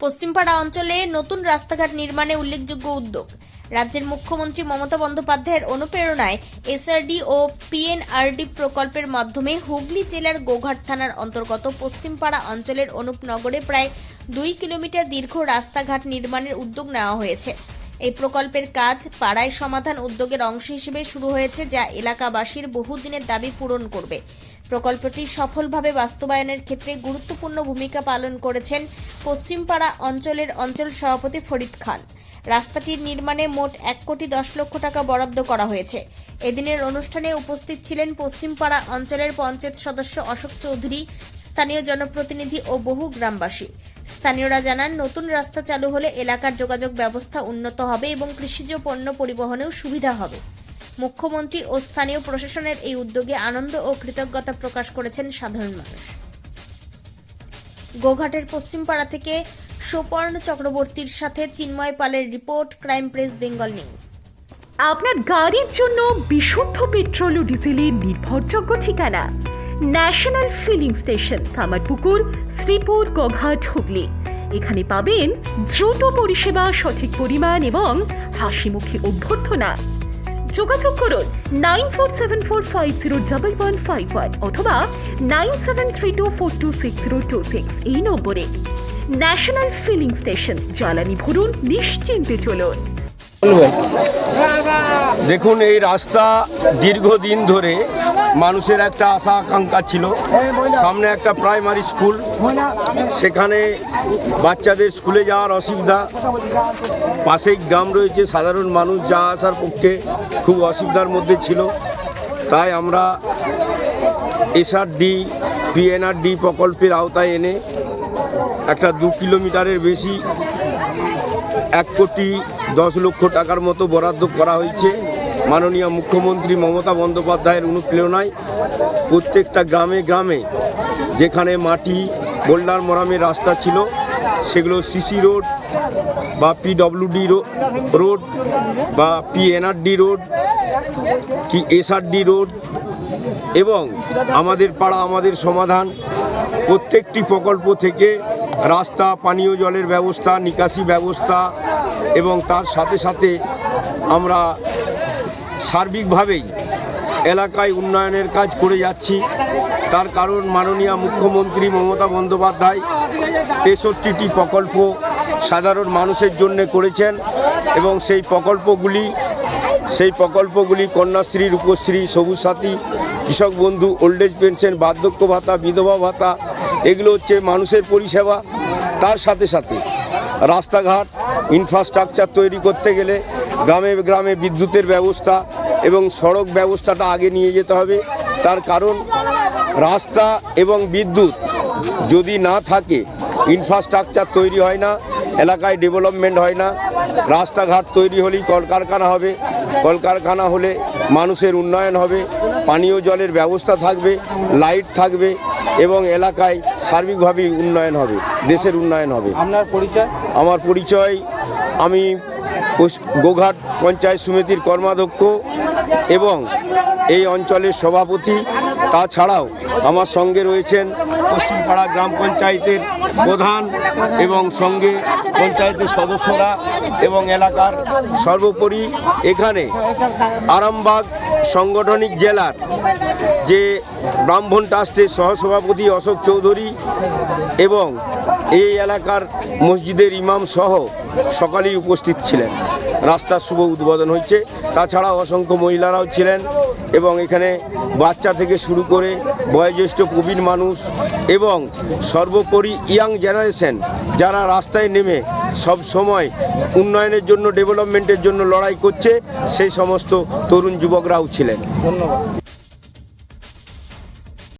পশ্চিমপাড়া অঞ্চলে নতুন রাস্তাঘাট নির্মাণে উল্লেখযোগ্য উদ্যোগ। রাজ্যের মুখ্যমন্ত্রী মমতা বন্দ্যোপাধ্যায়ের অনুপ্রেরণায় এসআরডি ও পিএনআরডি প্রকল্পের মাধ্যমে হুগলি জেলার গোঘাট থানার অন্তর্গত পশ্চিমপাড়া অঞ্চলের অনুপনগরে প্রায় দুই কিলোমিটার দীর্ঘ রাস্তাঘাট নির্মাণের উদ্যোগ নেওয়া হয়েছে। এই প্রকল্পের কাজ পাড়ায় সমাধান উদ্যোগের অংশ হিসেবে শুরু হয়েছে যা এলাকাবাসীর বহুদিনের দাবি পূরণ করবে। প্রকল্পটি সফলভাবে বাস্তবায়নের ক্ষেত্রে গুরুত্বপূর্ণ ভূমিকা পালন করেছেন পশ্চিমপাড়া অঞ্চলের অঞ্চল সভাপতি ফরিদ খান। রাস্তাটির নির্মাণে মোট এক কোটি দশ লক্ষ টাকা বরাদ্দ করা হয়েছে। এদিনের অনুষ্ঠানে উপস্থিত ছিলেন পশ্চিমপাড়া অঞ্চলের পঞ্চায়েত সদস্য অশোক চৌধুরী, স্থানীয় জনপ্রতিনিধি ও বহু গ্রামবাসী। স্থানীয়রা জানান, নতুন রাস্তা চালু হলে এলাকার যোগাযোগ ব্যবস্থা উন্নত হবে এবং কৃষিজ পণ্য পরিবহনেও সুবিধা হবে। মুখ্যমন্ত্রী ও স্থানীয় প্রশাসনের এই উদ্যোগে আনন্দ ও কৃতজ্ঞতা প্রকাশ করেছেন সাধারণ মানুষ। গোঘাটের পশ্চিমপাড়া থেকে সুপর্ণ চক্রবর্তীর সাথে চিন্ময় পালের report, crime press, Bengal news. আপনার গাড়ির জন্য বিশুদ্ধ পেট্রোল ও ডিজেলের নির্ভরযোগ্য ঠিকানা। National filling station, Kamarpukur, Sripur, Goghat, Hooghly. এখানে পাবেন দ্রুত পরিষেবা, সঠিক পরিমাণ এবং হাসি মুখে অভ্যর্থনা। যোগাযোগ করুন nine four seven four five zero double one five one অথবা nine seven three two four two six zero two six এই নম্বরে। ন্যাশনাল ফিলিং স্টেশন, জ্বালানি ভরুন, নিশ্চিন্তে চলুন। দেখুন, এই রাস্তা দীর্ঘদিন ধরে মানুষের একটা আশা, আকাঙ্ক্ষা ছিল। সামনে একটা প্রাইমারি স্কুল সেখানে বাচ্চাদের স্কুলে যাওয়ার অসুবিধা। পাশেই গ্রাম রয়েছে, সাধারণ মানুষ যা আসার পক্ষে খুব অসুবিধার মধ্যে ছিল। তাই আমরা এসআরডি পিএনআরডি প্রকল্পের আওতায় এনে একটা দু কিলোমিটারের বেশি, এক কোটি দশ লক্ষ টাকার মতো বরাদ্দ করা হয়েছে। মাননীয় মুখ্যমন্ত্রী মমতা বন্দ্যোপাধ্যায়ের অনুপ্রেরণায় প্রত্যেকটা গ্রামে গ্রামে যেখানে মাটি, বোল্ডার মোরামের রাস্তা ছিল, সেগুলো সিসি রোড বা পিডব্লিউডি রোড বা পিএনআরডি রোড কি এসআরডি রোড এবং আমাদের পাড়া, আমাদের সমাধান প্রত্যেকটি প্রকল্প থেকে রাস্তা, পানীয় জলের ব্যবস্থা, নিকাশি ব্যবস্থা এবং তার সাথে সাথে আমরা সার্বিকভাবেই এলাকায় উন্নয়নের কাজ করে যাচ্ছি। তার কারণ মাননীয় মুখ্যমন্ত্রী মমতা বন্দ্যোপাধ্যায় তেষট্টিটি প্রকল্প সাধারণ মানুষের জন্য করেছেন এবং সেই প্রকল্পগুলি সেই প্রকল্পগুলি কন্যাশ্রী, রূপশ্রী সবুজ সাথী কৃষক বন্ধু ওল্ড এজ পেনশন বার্ধক্য ভাতা, বিধবা ভাতা, এগুলো হচ্ছে মানুষের পরিষেবা। তার সাথে সাথে রাস্তাঘাট ইনফ্রাস্ট্রাকচার তৈরি করতে গেলে গ্রামে গ্রামে বিদ্যুতের ব্যবস্থা এবং সড়ক ব্যবস্থাটা আগে নিয়ে যেতে হবে। তার কারণ রাস্তা এবং বিদ্যুৎ যদি না থাকে ইনফ্রাস্ট্রাকচার তৈরি হয় না এলাকায় ডেভেলপমেন্ট হয় না রাস্তাঘাট তৈরি হলেই কলকারখানা হবে। কলকারখানা হলে মানুষের উন্নয়ন হবে পানীয় জলের ব্যবস্থা থাকবে লাইট থাকবে এবং এলাকায় সার্বিকভাবেই উন্নয়ন হবে দেশের উন্নয়ন হবে। আপনার পরিচয়? আমার পরিচয় আমি গোঘাট পঞ্চায়েত সমিতির কর্মাধ্যক্ষ এবং এই অঞ্চলের সভাপতি। তাছাড়াও আমার সঙ্গে রয়েছেন পশ্চিমপাড়া গ্রাম পঞ্চায়েতের প্রধান এবং সঙ্গে পঞ্চায়েতের সদস্যরা এবং এলাকার সর্বোপরি এখানে আরামবাগ সাংগঠনিক জেলার যে ব্রাহ্মণ ট্রাস্টের সহসভাপতি অশোক চৌধুরী এবং এই এলাকার মসজিদের ইমাম সহ সকালেই উপস্থিত ছিলেন। রাস্তার শুভ উদ্বোধন হয়েছে। তাছাড়া অসংখ্য মহিলারাও ছিলেন এবং এখানে বাচ্চা থেকে শুরু করে বয়োজ্যেষ্ঠ প্রবীণ মানুষ এবং সর্বোপরি ইয়াং জেনারেশন যারা রাস্তায় নেমে সব সময় উন্নয়নের জন্য, ডেভেলপমেন্টের জন্য লড়াই করছে, সেই সমস্ত তরুণ যুবকরাও ছিলেন। ধন্যবাদ